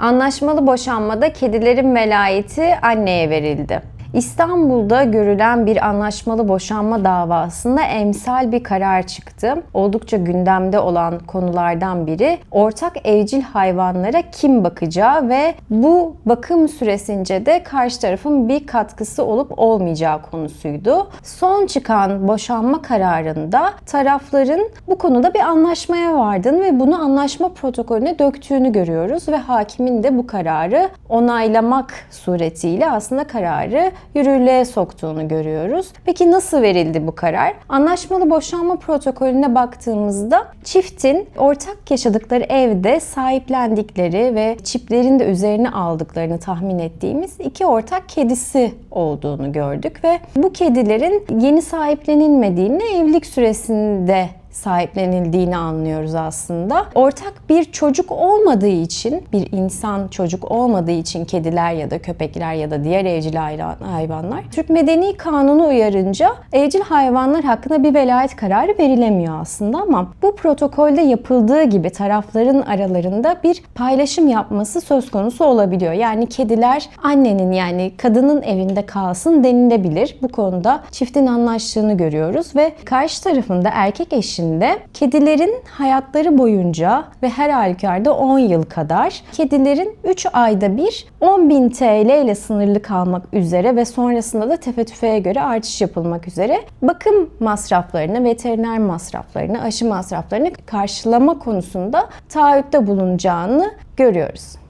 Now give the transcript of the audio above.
Anlaşmalı boşanmada kedilerin velayeti anneye verildi. İstanbul'da görülen bir anlaşmalı boşanma davasında emsal bir karar çıktı. Oldukça gündemde olan konulardan biri ortak evcil hayvanlara kim bakacağı ve bu bakım süresince de karşı tarafın bir katkısı olup olmayacağı konusuydu. Son çıkan boşanma kararında tarafların bu konuda bir anlaşmaya vardığını ve bunu anlaşma protokolüne döktüğünü görüyoruz ve hakimin de bu kararı onaylamak suretiyle aslında kararı yürürlüğe soktuğunu görüyoruz. Peki nasıl verildi bu karar? Anlaşmalı boşanma protokolüne baktığımızda çiftin ortak yaşadıkları evde sahiplendikleri ve çiplerin de üzerine aldıklarını tahmin ettiğimiz iki ortak kedisi olduğunu gördük ve bu kedilerin yeni sahiplenilmediğini evlilik süresinde sahiplenildiğini anlıyoruz aslında. Ortak bir çocuk olmadığı için, bir insan çocuk olmadığı için kediler ya da köpekler ya da diğer evcil hayvan- hayvanlar Türk Medeni Kanunu uyarınca evcil hayvanlar hakkında bir velayet kararı verilemiyor aslında ama bu protokolde yapıldığı gibi tarafların aralarında bir paylaşım yapması söz konusu olabiliyor. Yani kediler annenin yani kadının evinde kalsın denilebilir. Bu konuda çiftin anlaştığını görüyoruz ve karşı tarafında erkek eşinde kedilerin hayatları boyunca ve her halükarda 10 yıl kadar kedilerin 3 ayda bir 10.000 TL ile sınırlı kalmak üzere ve sonrasında da tefe tüfeğe göre artış yapılmak üzere bakım masraflarını, veteriner masraflarını, aşı masraflarını karşılama konusunda taahhütte bulunacağını görüyoruz.